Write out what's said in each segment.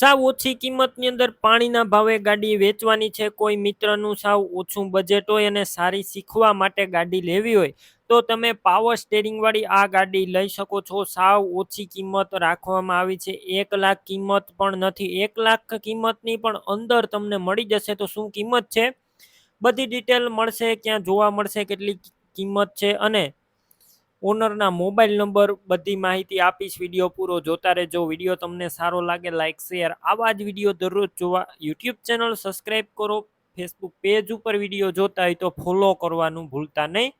સાવ ઓછી કિંમતની અંદર પાણીના ભાવે ગાડી વેચવાની છે. કોઈ મિત્રનું સાવ ઓછું બજેટ હોય અને સારી શીખવા માટે ગાડી લેવી હોય, તો તમે પાવર સ્ટેરિંગવાળી આ ગાડી લઈ શકો છો. સાવ ઓછી કિંમત રાખવામાં આવી છે. એક લાખ કિંમત પણ નથી. એક લાખ કિંમતની પણ અંદર તમને મળી જશે તો શું કિંમત છે? બધી ડિટેલ મળશે, ક્યાં જોવા મળશે, કેટલી કિંમત છે અને ઓનરના મોબાઈલ નંબર બધી માહિતી આપીશ, વીડિયો પૂરો જોતા રહેજો. વીડિયો તમને સારો લાગે લાઇક શેર, આવા જ વીડિયો દરરોજ જોવા. યુટ્યુબ ચેનલ સબસ્ક્રાઈબ કરો, ફેસબુક પેજ ઉપર વીડિયો જોતા હોય તો ફોલો કરવાનું ભૂલતા નહીં.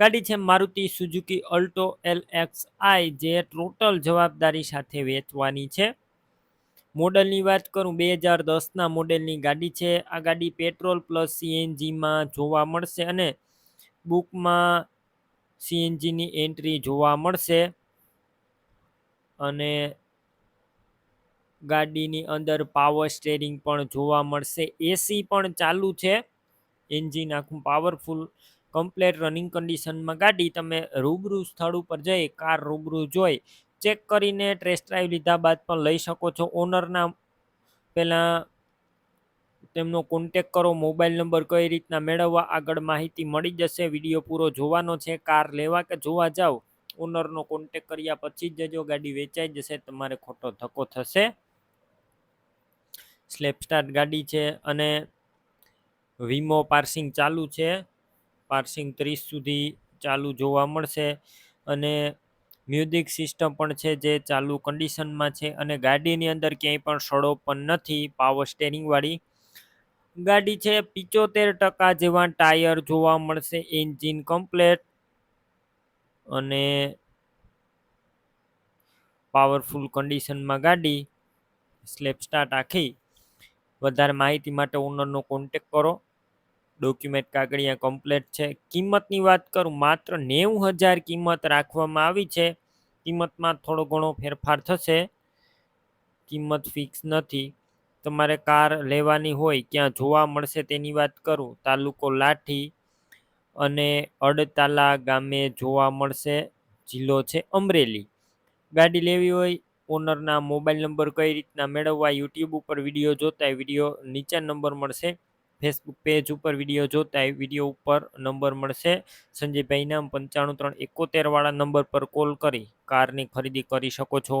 ગાડી છે Maruti Suzuki Alto L X I, જે ટોટલ જવાબદારી સાથે વેચવાની છે. મોડલની વાત કરું, બે હજાર દસના મોડેલની ગાડી છે. આ ગાડી પેટ્રોલ પ્લસ સીએનજીમાં જોવા મળશે અને બુકમાં સીએનજીની એન્ટ્રી જોવા મળશે. અને ગાડીની અંદર પાવર સ્ટેરિંગ પણ જોવા મળશે. એસી પણ ચાલુ છે. એન્જિન આખું પાવરફુલ કમ્પ્લેટ રનિંગ કન્ડિશનમાં ગાડી તમે રૂબરૂ સ્થળ ઉપર જઈ, કાર રૂબરૂ જોઈ ચેક કરીને ટેસ્ટ ડ્રાઈવ લીધા બાદ પણ લઈ શકો છો. ઓનરના પહેલાં તેમનો કોન્ટેક કરો મોબાઈલ નંબર કઈ રીતના મેળવવા, આગળ માહિતી મળી જશે વીડિયો પૂરો જોવાનો છે કાર લેવા કે જોવા જાઓ ઓનરનો કોન્ટેક કર્યા પછી જજો ગાડી વેચાઈ જશે, તમારે ખોટો ધક્કો થશે. સ્લેપ સ્ટાર્ટ ગાડી છે અને વીમો પાર્સિંગ ચાલુ છે. પાર્સિંગ ત્રીસ સુધી ચાલુ જોવા મળશે અને મ્યુઝિક સિસ્ટમ પણ છે જે ચાલુ કન્ડિશનમાં છે અને ગાડીની અંદર ક્યાંય પણ સડો પણ નથી પાવર સ્ટેરિંગવાળી ગાડી છે પિચોતેર ટકા જેવા ટાયર જોવા મળશે, એન્જિન કમ્પ્લેટ અને પાવરફુલ કન્ડિશનમાં ગાડી સ્લેપ સ્ટાર્ટ આખી. વધારે માહિતી માટે ઓનરનો કોન્ટેક કરો. ડોક્યુમેન્ટ કાગળિયા કમ્પ્લેટ છે. કિંમતની વાત કરું, માત્ર નેવું હજાર કિંમત રાખવામાં આવી છે. કિંમતમાં થોડો ઘણો ફેરફાર થશે. કિંમત ફિક્સ નથી. તમારે કાર લેવાની હોય, ક્યાં જોવા મળશે તેની વાત કરું. તાલુકો લાઠી અને અડતાલા ગામે જોવા મળશે. જિલ્લો છે અમરેલી. ગાડી લેવી હોય, ઓનરના મોબાઈલ નંબર કઈ રીતના મેળવવા, યુટ્યુબ ઉપર વીડિયો જોતા વીડિયો નીચે નંબર મળશે. ફેસબુક પેજ ઉપર વીડિયો જોતા વીડિયો ઉપર નંબર મળશે. સંજયભાઈ નામ પંચાણું ત્રણ એકોતેરવાળા નંબર પર કોલ કરી, કારની ખરીદી કરી શકો છો.